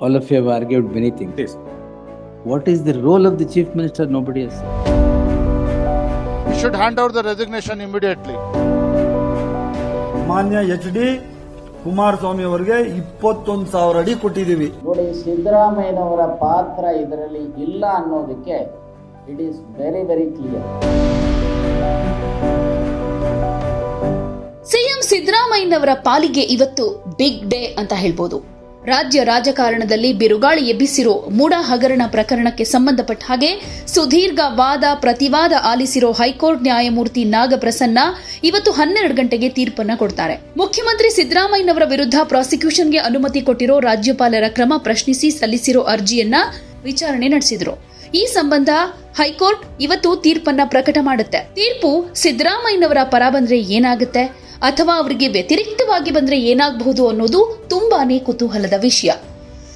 All of you have argued many things. Yes. What is the role of the chief minister? Nobody has said. You should hand out the resignation immediately. ಮಾನ್ಯ H D Kumaraswamy ಅವರಿಗೆ ಇಪ್ಪತ್ತೊಂದು ಸಾವಿರ ಅಡಿ ಕೊಟ್ಟಿದ್ದೀವಿ ನೋಡಿ ಸಿದ್ದರಾಮಯ್ಯನವರ ಪಾತ್ರ ಇದರಲ್ಲಿ ಇಲ್ಲ ಅನ್ನೋದಕ್ಕೆ it is very very clear CM ಸಿದ್ದರಾಮಯ್ಯನವರ ಪಾಲಿಗೆ ಇವತ್ತು ಬಿಗ್ ಡೇ ಅಂತ ಹೇಳ್ಬೋದು ರಾಜ್ಯ ರಾಜಕಾರಣದಲ್ಲಿ ಬಿರುಗಾಳಿ ಎಬ್ಬಿಸಿರೋ ಮೂಡ ಹಗರಣ ಪ್ರಕರಣಕ್ಕೆ ಸಂಬಂಧಪಟ್ಟ ಹಾಗೆ ಸುದೀರ್ಘ ವಾದ ಪ್ರತಿವಾದ ಆಲಿಸಿರೋ ಹೈಕೋರ್ಟ್ ನ್ಯಾಯಮೂರ್ತಿ ನಾಗಪ್ರಸನ್ನ ಇವತ್ತು ಹನ್ನೆರಡು ಗಂಟೆಗೆ ತೀರ್ಪನ್ನ ಕೊಡ್ತಾರೆ. ಮುಖ್ಯಮಂತ್ರಿ ಸಿದ್ದರಾಮಯ್ಯನವರ ವಿರುದ್ಧ ಪ್ರಾಸಿಕ್ಯೂಷನ್ಗೆ ಅನುಮತಿ ಕೊಟ್ಟಿರೋ ರಾಜ್ಯಪಾಲರ ಕ್ರಮ ಪ್ರಶ್ನಿಸಿ ಸಲ್ಲಿಸಿರೋ ಅರ್ಜಿಯನ್ನ ವಿಚಾರಣೆ ನಡೆಸಿದ್ರು. ಈ ಸಂಬಂಧ ಹೈಕೋರ್ಟ್ ಇವತ್ತು ತೀರ್ಪನ್ನ ಪ್ರಕಟ ಮಾಡುತ್ತೆ. ತೀರ್ಪು ಸಿದ್ದರಾಮಯ್ಯನವರ ಪರ ಬಂದ್ರೆ ಏನಾಗುತ್ತೆ? ಅಥವಾ ಅವರಿಗೆ ವ್ಯತಿರಿಕ್ತವಾಗಿ ಬಂದರೆ ಏನಾಗಬಹುದು ಅನ್ನೋದು ತುಂಬಾನೇ ಕುತೂಹಲದ ವಿಷಯ.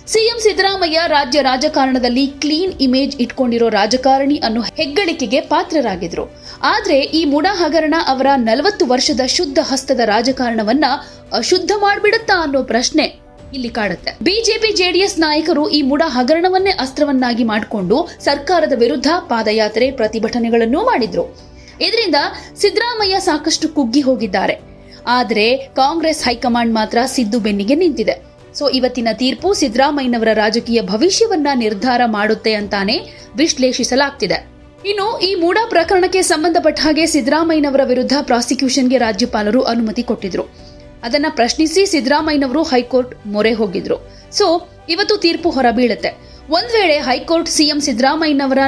ಸಿಎಂ ಸಿದ್ದರಾಮಯ್ಯ ರಾಜ್ಯ ರಾಜಕಾರಣದಲ್ಲಿ ಕ್ಲೀನ್ ಇಮೇಜ್ ಇಟ್ಕೊಂಡಿರೋ ರಾಜಕಾರಣಿ ಅನ್ನೋ ಹೆಗ್ಗಳಿಕೆಗೆ ಪಾತ್ರರಾಗಿದ್ರು. ಆದ್ರೆ ಈ ಮುಡ ಹಗರಣ ಅವರ ನಲವತ್ತು ವರ್ಷದ ಶುದ್ಧ ಹಸ್ತದ ರಾಜಕಾರಣವನ್ನ ಅಶುದ್ಧ ಮಾಡಿಬಿಡುತ್ತಾ ಅನ್ನೋ ಪ್ರಶ್ನೆ ಇಲ್ಲಿ ಕಾಡುತ್ತೆ. ಬಿಜೆಪಿ ಜೆಡಿಎಸ್ ನಾಯಕರು ಈ ಮುಡ ಹಗರಣವನ್ನೇ ಅಸ್ತ್ರವನ್ನಾಗಿ ಮಾಡಿಕೊಂಡು ಸರ್ಕಾರದ ವಿರುದ್ಧ ಪಾದಯಾತ್ರೆ ಪ್ರತಿಭಟನೆಗಳನ್ನೂ ಮಾಡಿದ್ರು. ಇದರಿಂದ ಸಿದ್ದರಾಮಯ್ಯ ಸಾಕಷ್ಟು ಕುಗ್ಗಿ ಹೋಗಿದ್ದಾರೆ. ಆದರೆ ಕಾಂಗ್ರೆಸ್ ಹೈಕಮಾಂಡ್ ಮಾತ್ರ ಸಿದ್ದು ಬೆನ್ನಿಗೆ ನಿಂತಿದೆ. ಸೊ ಇವತ್ತಿನ ತೀರ್ಪು ಸಿದ್ದರಾಮಯ್ಯನವರ ರಾಜಕೀಯ ಭವಿಷ್ಯವನ್ನ ನಿರ್ಧಾರ ಮಾಡುತ್ತೆ ಅಂತಾನೆ ವಿಶ್ಲೇಷಿಸಲಾಗ್ತಿದೆ. ಇನ್ನು ಈ ಮೂಡ ಪ್ರಕರಣಕ್ಕೆ ಸಂಬಂಧಪಟ್ಟ ಹಾಗೆ ಸಿದ್ದರಾಮಯ್ಯನವರ ವಿರುದ್ಧ ಪ್ರಾಸಿಕ್ಯೂಷನ್ಗೆ ರಾಜ್ಯಪಾಲರು ಅನುಮತಿ ಕೊಟ್ಟಿದ್ರು. ಅದನ್ನ ಪ್ರಶ್ನಿಸಿ ಸಿದ್ದರಾಮಯ್ಯನವರು ಹೈಕೋರ್ಟ್ ಮೊರೆ ಹೋಗಿದ್ರು. ಸೊ ಇವತ್ತು ತೀರ್ಪು ಹೊರಬೀಳುತ್ತೆ. ಒಂದ್ ವೇಳೆ ಹೈಕೋರ್ಟ್ ಸಿಎಂ ಸಿದ್ದರಾಮಯ್ಯನವರ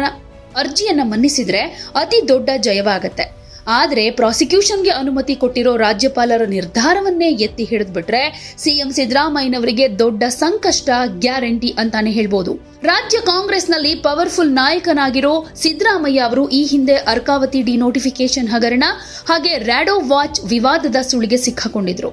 ಅರ್ಜಿಯನ್ನ ಮನ್ನಿಸಿದ್ರೆ ಅತಿ ದೊಡ್ಡ ಜಯವಾಗತ್ತೆ. ಆದ್ರೆ ಪ್ರಾಸಿಕ್ಯೂಷನ್ಗೆ ಅನುಮತಿ ಕೊಟ್ಟಿರೋ ರಾಜ್ಯಪಾಲರ ನಿರ್ಧಾರವನ್ನೇ ಎತ್ತಿ ಹಿಡಿದ್ಬಿಟ್ರೆ ಸಿಎಂ ಸಿದ್ದರಾಮಯ್ಯನವರಿಗೆ ದೊಡ್ಡ ಸಂಕಷ್ಟ ಗ್ಯಾರಂಟಿ ಅಂತಾನೆ ಹೇಳ್ಬೋದು. ರಾಜ್ಯ ಕಾಂಗ್ರೆಸ್ನಲ್ಲಿ ಪವರ್ಫುಲ್ ನಾಯಕನಾಗಿರೋ ಸಿದ್ದರಾಮಯ್ಯ ಅವರು ಈ ಹಿಂದೆ ಅರ್ಕಾವತಿ ಡಿನೋಟಿಫಿಕೇಶನ್ ಹಗರಣ ಹಾಗೆ ರ್ಯಾಡೋ ವಾಚ್ ವಿವಾದದ ಸುಳಿಗೆ ಸಿಕ್ಕಾಕೊಂಡಿದ್ರು.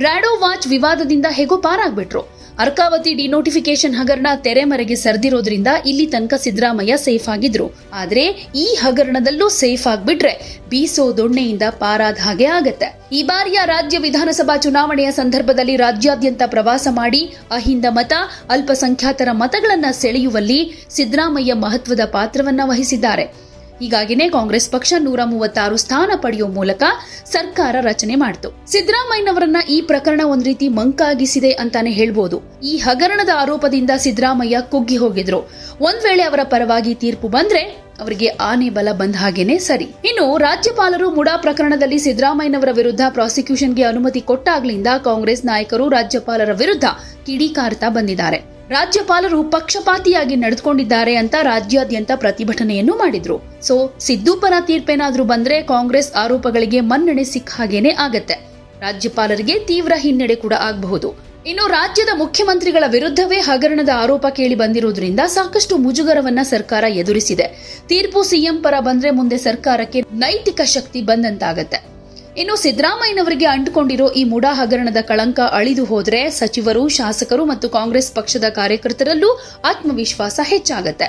ರ್ಯಾಡೋ ವಾಚ್ ವಿವಾದದಿಂದ ಹೇಗೋ ಪಾರಾಗ್ಬಿಟ್ರು. ಅರ್ಕಾವತಿ ಡಿನೋಟಿಫಿಕೇಶನ್ ಹಗರಣ ತೆರೆಮರೆಗೆ ಸರಿದಿರೋದ್ರಿಂದ ಇಲ್ಲಿ ತನಕ ಸಿದ್ದರಾಮಯ್ಯ ಸೇಫ್ ಆಗಿದ್ರು. ಆದ್ರೆ ಈ ಹಗರಣದಲ್ಲೂ ಸೇಫ್ ಆಗಿಬಿಟ್ರೆ ಬೀಸೋ ದೊಣ್ಣೆಯಿಂದ ಪಾರಾದ ಹಾಗೆ ಆಗತ್ತೆ. ಈ ಬಾರಿಯ ರಾಜ್ಯ ವಿಧಾನಸಭಾ ಚುನಾವಣೆಯ ಸಂದರ್ಭದಲ್ಲಿ ರಾಜ್ಯಾದ್ಯಂತ ಪ್ರವಾಸ ಮಾಡಿ ಅಹಿಂದ ಮತ, ಅಲ್ಪಸಂಖ್ಯಾತರ ಮತಗಳನ್ನು ಸೆಳೆಯುವಲ್ಲಿ ಸಿದ್ದರಾಮಯ್ಯ ಮಹತ್ವದ ಪಾತ್ರವನ್ನ ವಹಿಸಿದ್ದಾರೆ. ಹೀಗಾಗಿನೇ ಕಾಂಗ್ರೆಸ್ ಪಕ್ಷ ನೂರ ಮೂವತ್ತಾರು ಸ್ಥಾನ ಪಡೆಯುವ ಮೂಲಕ ಸರ್ಕಾರ ರಚನೆ ಮಾಡಿತು. ಸಿದ್ದರಾಮಯ್ಯನವರನ್ನ ಈ ಪ್ರಕರಣ ಒಂದ್ ರೀತಿ ಮಂಕಾಗಿಸಿದೆ ಅಂತಾನೆ ಹೇಳ್ಬೋದು. ಈ ಹಗರಣದ ಆರೋಪದಿಂದ ಸಿದ್ದರಾಮಯ್ಯ ಕುಗ್ಗಿ ಹೋಗಿದ್ರು. ಒಂದ್ ವೇಳೆ ಅವರ ಪರವಾಗಿ ತೀರ್ಪು ಬಂದ್ರೆ ಅವರಿಗೆ ಆನೆ ಬಲ ಬಂದ ಹಾಗೇನೆ ಸರಿ. ಇನ್ನು ರಾಜ್ಯಪಾಲರು ಮುಡಾ ಪ್ರಕರಣದಲ್ಲಿ ಸಿದ್ದರಾಮಯ್ಯನವರ ವಿರುದ್ಧ ಪ್ರಾಸಿಕ್ಯೂಷನ್ಗೆ ಅನುಮತಿ ಕೊಟ್ಟಾಗ್ಲಿಂದ ಕಾಂಗ್ರೆಸ್ ನಾಯಕರು ರಾಜ್ಯಪಾಲರ ವಿರುದ್ಧ ಕಿಡಿಕಾರ್ತಾ ಬಂದಿದ್ದಾರೆ. ರಾಜ್ಯಪಾಲರು ಪಕ್ಷಪಾತಿಯಾಗಿ ನಡೆದುಕೊಂಡಿದ್ದಾರೆ ಅಂತ ರಾಜ್ಯಾದ್ಯಂತ ಪ್ರತಿಭಟನೆಯನ್ನು ಮಾಡಿದ್ರು. ಸೊ, ಸಿದ್ದು ಪರ ತೀರ್ಪೇನಾದ್ರೂ ಬಂದ್ರೆ ಕಾಂಗ್ರೆಸ್ ಆರೋಪಗಳಿಗೆ ಮನ್ನಣೆ ಸಿಕ್ಕ ಹಾಗೇನೆ ಆಗತ್ತೆ. ರಾಜ್ಯಪಾಲರಿಗೆ ತೀವ್ರ ಹಿನ್ನಡೆ ಕೂಡ ಆಗಬಹುದು. ಇನ್ನು ರಾಜ್ಯದ ಮುಖ್ಯಮಂತ್ರಿಗಳ ವಿರುದ್ಧವೇ ಹಗರಣದ ಆರೋಪ ಕೇಳಿ ಬಂದಿರುವುದರಿಂದ ಸಾಕಷ್ಟು ಮುಜುಗರವನ್ನ ಸರ್ಕಾರ ಎದುರಿಸಿದೆ. ತೀರ್ಪು ಸಿಎಂ ಪರ ಬಂದ್ರೆ ಮುಂದೆ ಸರ್ಕಾರಕ್ಕೆ ನೈತಿಕ ಶಕ್ತಿ ಬಂದಂತಾಗತ್ತೆ. ಇನ್ನು ಸಿದ್ದರಾಮಯ್ಯನವರಿಗೆ ಅಂಟುಕೊಂಡಿರೋ ಈ ಮುಡಾ ಹಗರಣದ ಕಳಂಕ ಅಳಿದು ಹೋದರೆ ಸಚಿವರು, ಶಾಸಕರು ಮತ್ತು ಕಾಂಗ್ರೆಸ್ ಪಕ್ಷದ ಕಾರ್ಯಕರ್ತರಲ್ಲೂ ಆತ್ಮವಿಶ್ವಾಸ ಹೆಚ್ಚಾಗತ್ತೆ.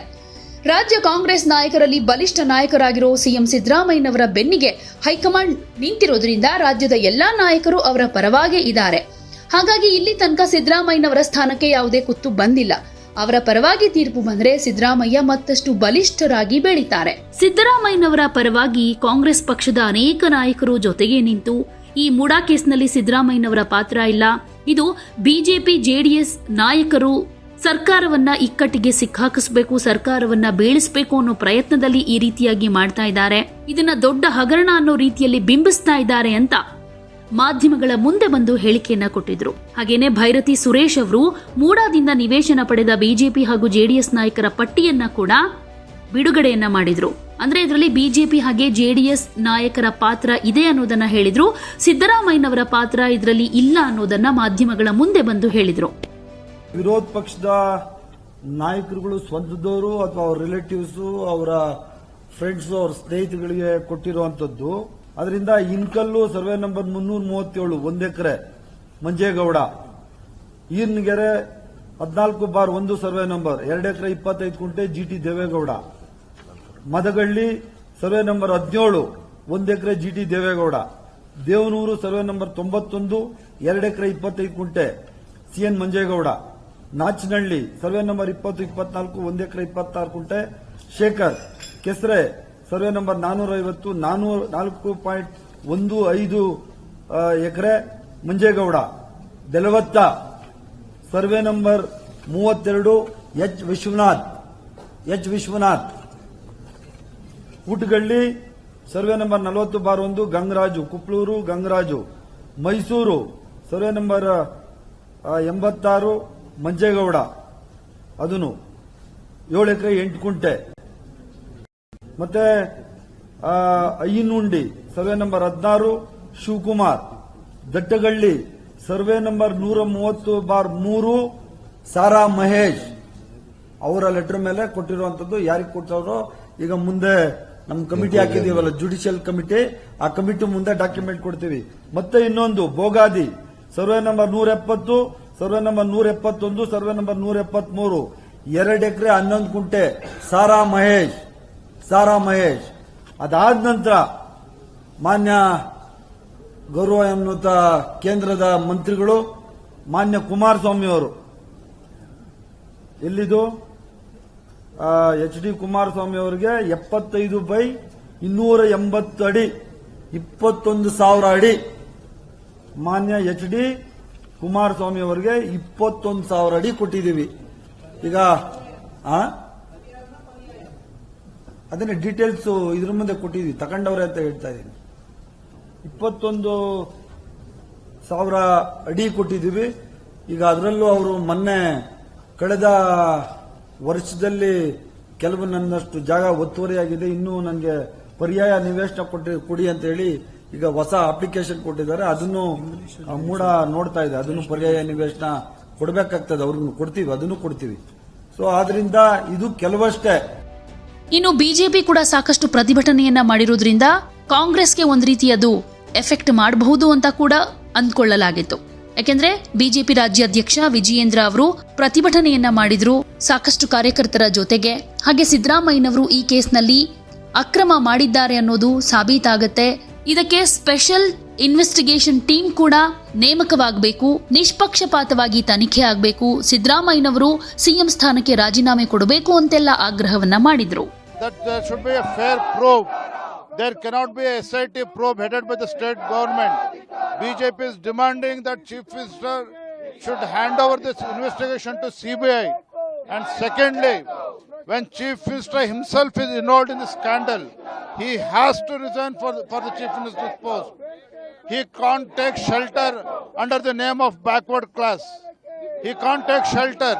ರಾಜ್ಯ ಕಾಂಗ್ರೆಸ್ ನಾಯಕರಲ್ಲಿ ಬಲಿಷ್ಠ ನಾಯಕರಾಗಿರೋ ಸಿಎಂ ಸಿದ್ದರಾಮಯ್ಯನವರ ಬೆನ್ನಿಗೆ ಹೈಕಮಾಂಡ್ ನಿಂತಿರೋದ್ರಿಂದ ರಾಜ್ಯದ ಎಲ್ಲಾ ನಾಯಕರು ಅವರ ಪರವಾಗೇ ಇದ್ದಾರೆ. ಹಾಗಾಗಿ ಇಲ್ಲಿ ತನಕ ಸಿದ್ದರಾಮಯ್ಯನವರ ಸ್ಥಾನಕ್ಕೆ ಯಾವುದೇ ಕುತ್ತು ಬಂದಿಲ್ಲ. ಅವರ ಪರವಾಗಿ ತೀರ್ಪು ಬಂದ್ರೆ ಸಿದ್ದರಾಮಯ್ಯ ಮತ್ತಷ್ಟು ಬಲಿಷ್ಠರಾಗಿ ಬೆಳೀತಾರೆ. ಸಿದ್ದರಾಮಯ್ಯನವರ ಪರವಾಗಿ ಕಾಂಗ್ರೆಸ್ ಪಕ್ಷದ ಅನೇಕ ನಾಯಕರು ಜೊತೆಗೆ ನಿಂತು ಈ ಮೂಡಾ ಕೇಸ್ನಲ್ಲಿ ಸಿದ್ದರಾಮಯ್ಯನವರ ಪಾತ್ರ ಇಲ್ಲ. ಇದು ಬಿಜೆಪಿ, ಜೆಡಿಎಸ್ ನಾಯಕರು ಸರ್ಕಾರವನ್ನ ಇಕ್ಕಟ್ಟಿಗೆ ಸಿಕ್ಕಾಕಿಸಬೇಕು, ಸರ್ಕಾರವನ್ನ ಬೀಳಿಸಬೇಕು ಅನ್ನೋ ಪ್ರಯತ್ನದಲ್ಲಿ ಈ ರೀತಿಯಾಗಿ ಮಾಡ್ತಾ ಇದ್ದಾರೆ. ಇದನ್ನ ದೊಡ್ಡ ಹಗರಣ ಅನ್ನೋ ರೀತಿಯಲ್ಲಿ ಬಿಂಬಿಸ್ತಾ ಇದ್ದಾರೆ ಅಂತ ಮಾಧ್ಯಮಗಳ ಮುಂದೆ ಬಂದು ಹೇಳಿಕೆಯನ್ನ ಕೊಟ್ಟಿದ್ರು. ಹಾಗೇನೆ ಭೈರತಿ ಸುರೇಶ್ ಅವರು ಮೂಡಾದಿಂದ ನಿವೇಶನ ಪಡೆದ ಬಿಜೆಪಿ ಹಾಗೂ ಜೆಡಿಎಸ್ ನಾಯಕರ ಪಟ್ಟಿಯನ್ನ ಕೂಡ ಬಿಡುಗಡೆಯನ್ನ ಮಾಡಿದ್ರು. ಅಂದ್ರೆ ಇದರಲ್ಲಿ ಬಿಜೆಪಿ ಹಾಗೆ ಜೆಡಿಎಸ್ ನಾಯಕರ ಪಾತ್ರ ಇದೆ ಅನ್ನೋದನ್ನ ಹೇಳಿದ್ರು. ಸಿದ್ದರಾಮಯ್ಯನವರ ಪಾತ್ರ ಇದರಲ್ಲಿ ಇಲ್ಲ ಅನ್ನೋದನ್ನ ಮಾಧ್ಯಮಗಳ ಮುಂದೆ ಬಂದು ಹೇಳಿದ್ರು. ವಿರೋಧ ಪಕ್ಷದ ನಾಯಕರುಗಳು ಸ್ವಂತದವರು ಅಥವಾ ಅವ್ರ ರಿಲೇಟಿವ್ಸ್ ಅವರ ಫ್ರೆಂಡ್ಸ್ ಅವ್ರ ಸ್ನೇಹಿತಗಳಿಗೆ ಕೊಟ್ಟಿರುವಂತದ್ದು ಅದರಿಂದ ಇನ್ಕಲ್ಲು ಸರ್ವೆ ನಂಬರ್ ಮುನ್ನೂರ ಮೂವತ್ತೇಳು ಒಂದು ಎಕರೆ ಮಂಜೇಗೌಡ. ಈರ್ನಗೆರೆ ಹದಿನಾಲ್ಕು ಬಾರ್ ಒಂದು ಸರ್ವೆ ನಂಬರ್, ಎರಡು ಎಕರೆ ಇಪ್ಪತ್ತೈದು ಕುಂಟೆ G T Devegowda. Madagalli survey number ಹದಿನೇಳು, ಒಂದು ಎಕರೆ G T Devegowda. Devanur survey number ತೊಂಬತ್ತೊಂದು, ಎರಡು ಎಕರೆ ಇಪ್ಪತ್ತೈದು ಕುಂಟೆ C N Manjegowda. Nachanahalli survey number ಇಪ್ಪತ್ತು, ಇಪ್ಪತ್ನಾಲ್ಕು, ಒಂದು ಎಕರೆ ಇಪ್ಪತ್ತಾರು ಕುಂಟೆ ಶೇಖರ್. ಕೆಸರೆ ಸರ್ವೆ ನಂಬರ್ ನಾನೂರ ಐವತ್ತು ನಾನೂರ ನಾಲ್ಕು ಪಾಯಿಂಟ್ ಒಂದು ಐದು ಎಕರೆ ಮಂಜೇಗೌಡ, ದೆಲವತ್ತ. ಸರ್ವೆ ನಂಬರ್ ಮೂವತ್ತೆರಡು H Vishwanath H Vishwanath. Utagalli survey number ನಲವತ್ತು ಬಾರ್ ಒಂದು, ಗಂಗರಾಜು, ಕುಪ್ಳೂರು, ಗಂಗರಾಜು. ಮೈಸೂರು, ಸರ್ವೆ ನಂಬರ್ ಎಂಬತ್ತಾರು, ಮಂಜೇಗೌಡ. ಅದನ್ನು ಏಳು ಎಕರೆ ಎಂಟು ಕುಂಟೆ. ಮತ್ತೆ ಅಯ್ಯನುಂಡಿ ಸರ್ವೆ ನಂಬರ್ ಹದಿನಾರು, ಶಿವಕುಮಾರ್. ದಟ್ಟಗಳ್ಳಿ, ಸರ್ವೆ ನಂಬರ್ ನೂರ ಮೂವತ್ತು ಬಾರ್ ಮೂರು, ಸಾರಾ ಮಹೇಶ್. ಅವರ ಲೆಟರ್ ಮೇಲೆ ಕೊಟ್ಟಿರುವಂತದ್ದು ಯಾರಿಗೆ ಕೊಡ್ತಾರೋ ಈಗ ಮುಂದೆ ನಮ್ಮ ಕಮಿಟಿ ಹಾಕಿದೀವಲ್ಲ ಜುಡಿಷಿಯಲ್ ಕಮಿಟಿ, ಆ ಕಮಿಟಿ ಮುಂದೆ ಡಾಕ್ಯುಮೆಂಟ್ ಕೊಡ್ತೀವಿ. ಮತ್ತೆ ಇನ್ನೊಂದು ಬೋಗಾದಿ ಸರ್ವೆ ನಂಬರ್ ನೂರ ಎಪ್ಪತ್ತು, ಸರ್ವೆ ನಂಬರ್ ನೂರ ಎಪ್ಪತ್ತೊಂದು, ಸರ್ವೆ ನಂಬರ್ ನೂರ ಎಪ್ಪತ್ಮೂರು. ಎರಡು ಎಕರೆ ಹನ್ನೊಂದು ಕುಂಟೆ, ಸಾರಾ ಮಹೇಶ್. ಸಾರಾ ಮಹೇಶ್. ಅದಾದ ನಂತರ ಮಾನ್ಯ ಗೌರವ ಎನ್ನುವಂತ ಕೇಂದ್ರದ ಮಂತ್ರಿಗಳು ಮಾನ್ಯ ಕುಮಾರಸ್ವಾಮಿ ಅವರು. ಎಲ್ಲಿದು? ಎಚ್ ಡಿ ಕುಮಾರಸ್ವಾಮಿ ಅವರಿಗೆ ಎಪ್ಪತ್ತೈದು ಬೈ ಇನ್ನೂರ ಎಂಬತ್ತು ಅಡಿ, ಇಪ್ಪತ್ತೊಂದು ಸಾವಿರ ಅಡಿ. ಮಾನ್ಯ ಎಚ್ ಡಿ ಕುಮಾರಸ್ವಾಮಿ ಅವರಿಗೆ ಇಪ್ಪತ್ತೊಂದು ಸಾವಿರ ಅಡಿ ಕೊಟ್ಟಿದ್ದೀವಿ. ಈಗ, ಆ ಅದನ್ನೇ ಡೀಟೇಲ್ಸ್ ಇದ್ರ ಮುಂದೆ ಕೊಟ್ಟಿದ್ವಿ. ತಗೊಂಡವ್ರೆ ಅಂತ ಹೇಳ್ತಾ ಇದ್ದೀನಿ ಇಪ್ಪತ್ತೊಂದು ಸಾವಿರ ಅಡಿ ಕೊಟ್ಟಿದ್ದೀವಿ ಈಗ ಅದರಲ್ಲೂ ಅವರು ಮೊನ್ನೆ ಕಳೆದ ವರ್ಷದಲ್ಲಿ ಕೆಲವು ನನ್ನಷ್ಟು ಜಾಗ ಒತ್ತುವರಿಯಾಗಿದೆ. ಇನ್ನೂ ನನಗೆ ಪರ್ಯಾಯ ನಿವೇಶನ ಕೊಟ್ಟಿ, ಕೊಡಿ ಅಂತ ಹೇಳಿ ಈಗ ಹೊಸ ಅಪ್ಲಿಕೇಶನ್ ಕೊಟ್ಟಿದ್ದಾರೆ. ಅದನ್ನು ಮೂಡ ನೋಡ್ತಾ ಇದೆ. ಅದನ್ನು ಪರ್ಯಾಯ ನಿವೇಶನ ಕೊಡಬೇಕಾಗ್ತದೆ. ಅವ್ರಿಗೂ ಕೊಡ್ತೀವಿ. ಅದನ್ನು ಕೊಡ್ತೀವಿ. ಸೊ ಆದ್ರಿಂದ ಇದು ಕೆಲವಷ್ಟೇ. ಇನ್ನು ಬಿಜೆಪಿ ಕೂಡ ಸಾಕಷ್ಟು ಪ್ರತಿಭಟನೆಯನ್ನ ಮಾಡಿರೋದ್ರಿಂದ ಕಾಂಗ್ರೆಸ್ಗೆ ಒಂದು ರೀತಿ ಅದು ಎಫೆಕ್ಟ್ ಮಾಡಬಹುದು ಅಂತ ಕೂಡ ಅಂದ್ಕೊಳ್ಳಲಾಗಿತ್ತು. ಯಾಕೆಂದ್ರೆ ಬಿಜೆಪಿ ರಾಜ್ಯಾಧ್ಯಕ್ಷ ವಿಜಯೇಂದ್ರ ಅವರು ಪ್ರತಿಭಟನೆಯನ್ನ ಮಾಡಿದ್ರು ಸಾಕಷ್ಟು ಕಾರ್ಯಕರ್ತರ ಜೊತೆಗೆ. ಹಾಗೆ ಸಿದ್ದರಾಮಯ್ಯನವರು ಈ ಕೇಸ್ನಲ್ಲಿ ಅಕ್ರಮ ಮಾಡಿದ್ದಾರೆ ಅನ್ನೋದು ಸಾಬೀತಾಗತ್ತೆ. ಇದಕ್ಕೆ ಸ್ಪೆಷಲ್ ಇನ್ವೆಸ್ಟಿಗೇಷನ್ ಟೀಮ್ ಕೂಡ ನೇಮಕವಾಗಬೇಕು, ನಿಷ್ಪಕ್ಷಪಾತವಾಗಿ ತನಿಖೆ ಆಗಬೇಕು. ಸಿದ್ದರಾಮಯ್ಯನವರು ಸಿಎಂ ಸ್ಥಾನಕ್ಕೆ ರಾಜೀನಾಮೆ ಕೊಡಬೇಕು ಅಂತೆಲ್ಲ ಆಗ್ರಹವನ್ನ ಮಾಡಿದ್ರು. That there should be a fair probe. There cannot be a SIT probe headed by the state government. BJP is demanding that Chief Minister should hand over this investigation to CBI. And secondly, when Chief Minister himself is involved in the scandal, he has to resign for the, for the Chief Minister's post. He can't take shelter under the name of backward class. He can't take shelter.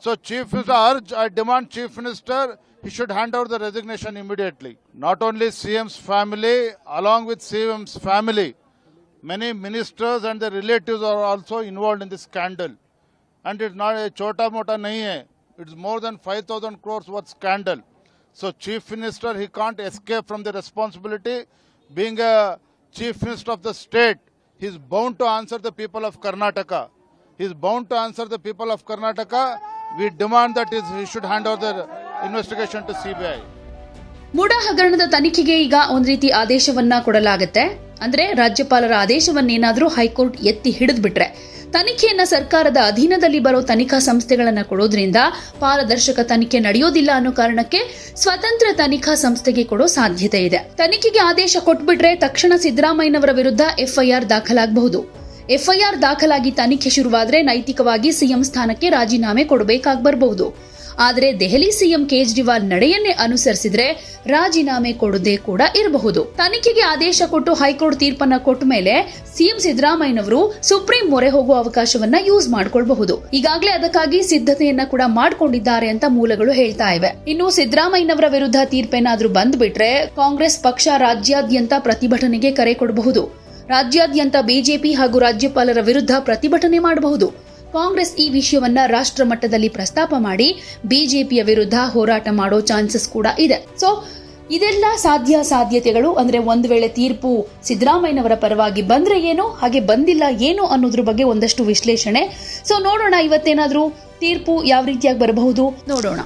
So Chief Minister urge, I demand Chief Minister, he should hand over the resignation immediately. Not only CM's family, along with CM's family, many ministers and their relatives are also involved in this scandal. And it's not a chota mota nahi hai. It's more than 5,000 crores worth scandal. So Chief Minister, he can't escape from the responsibility. Being a Chief Minister of the state, he's bound to answer the people of Karnataka. He's bound to answer the people of Karnataka. We demand that he should hand over the investigation to CBI MUDA ಹಗರಣದ ತನಿಖೆಗೆ ಈಗ ಒಂದ್ ರೀತಿ ಆದೇಶವನ್ನ ಕೊಡಲಾಗತ್ತೆ. ಅಂದ್ರೆ ರಾಜ್ಯಪಾಲರ ಆದೇಶವನ್ನೇನಾದ್ರೂ high court ಎತ್ತಿ ಹಿಡಿದ್ಬಿಟ್ರೆ ತನಿಖೆಯನ್ನ ಸರ್ಕಾರದ ಅಧೀನದಲ್ಲಿ ಬರೋ ತನಿಖಾ ಸಂಸ್ಥೆಗಳನ್ನ ಕೊಡೋದ್ರಿಂದ ಪಾರದರ್ಶಕ ತನಿಖೆ ನಡೆಯೋದಿಲ್ಲ ಅನ್ನೋ ಕಾರಣಕ್ಕೆ ಸ್ವತಂತ್ರ ತನಿಖಾ ಸಂಸ್ಥೆಗೆ ಕೊಡೋ ಸಾಧ್ಯತೆ ಇದೆ. ತನಿಖೆಗೆ ಆದೇಶ ಕೊಟ್ಬಿಟ್ರೆ ತಕ್ಷಣ ಸಿದ್ದರಾಮಯ್ಯನವರ ವಿರುದ್ಧ ಎಫ್ಐಆರ್ ದಾಖಲಾಗಬಹುದು. ಎಫ್ಐಆರ್ ದಾಖಲಾಗಿ ತನಿಖೆ ಶುರುವಾದ್ರೆ ನೈತಿಕವಾಗಿ ಸಿಎಂ ಸ್ಥಾನಕ್ಕೆ ರಾಜೀನಾಮೆ ಕೊಡಬೇಕಾಗಿ ಬರಬಹುದು ಆದರೆ ದೆಹಲಿ ಸಿಎಂ ಕೇಜ್ರಿವಾಲ್ ನಡೆಯನ್ನೇ ಅನುಸರಿಸಿದ್ರೆ ರಾಜೀನಾಮೆ ಕೊಡದೆ ಕೂಡ ಇರಬಹುದು. ತನಿಖೆಗೆ ಆದೇಶ ಕೊಟ್ಟು ಹೈಕೋರ್ಟ್ ತೀರ್ಪನ್ನ ಕೊಟ್ಟ ಮೇಲೆ ಸಿಎಂ ಸಿದ್ದರಾಮಯ್ಯನವರು ಸುಪ್ರೀಂ ಮೊರೆ ಹೋಗುವ ಅವಕಾಶವನ್ನ ಯೂಸ್ ಮಾಡ್ಕೊಳ್ಬಹುದು. ಈಗಾಗಲೇ ಅದಕ್ಕಾಗಿ ಸಿದ್ಧತೆಯನ್ನ ಕೂಡ ಮಾಡ್ಕೊಂಡಿದ್ದಾರೆ ಅಂತ ಮೂಲಗಳು ಹೇಳ್ತಾ ಇವೆ. ಇನ್ನು ಸಿದ್ದರಾಮಯ್ಯನವರ ವಿರುದ್ಧ ತೀರ್ಪೇನಾದ್ರೂ ಬಂದ್ಬಿಟ್ರೆ ಕಾಂಗ್ರೆಸ್ ಪಕ್ಷ ರಾಜ್ಯಾದ್ಯಂತ ಪ್ರತಿಭಟನೆಗೆ ಕರೆ ಕೊಡಬಹುದು. ರಾಜ್ಯಾದ್ಯಂತ ಬಿಜೆಪಿ ಹಾಗೂ ರಾಜ್ಯಪಾಲರ ವಿರುದ್ಧ ಪ್ರತಿಭಟನೆ ಮಾಡಬಹುದು. ಕಾಂಗ್ರೆಸ್ ಈ ವಿಷಯವನ್ನ ರಾಷ್ಟ್ರ ಮಟ್ಟದಲ್ಲಿ ಪ್ರಸ್ತಾಪ ಮಾಡಿ ಬಿಜೆಪಿಯ ವಿರುದ್ಧ ಹೋರಾಟ ಮಾಡೋ ಚಾನ್ಸಸ್ ಕೂಡ ಇದೆ. ಸೊ ಇದೆಲ್ಲ ಸಾಧ್ಯ ಸಾಧ್ಯತೆಗಳು ಅಂದ್ರೆ ಒಂದು ವೇಳೆ ತೀರ್ಪು ಸಿದ್ದರಾಮಯ್ಯನವರ ಪರವಾಗಿ ಬಂದ್ರೆ ಏನು, ಹಾಗೆ ಬಂದಿಲ್ಲ ಏನು ಅನ್ನೋದ್ರ ಬಗ್ಗೆ ಒಂದಷ್ಟು ವಿಶ್ಲೇಷಣೆ. ಸೊ ನೋಡೋಣ ಇವತ್ತೇನಾದ್ರೂ ತೀರ್ಪು ಯಾವ ರೀತಿಯಾಗಿ ಬರಬಹುದು? ನೋಡೋಣ.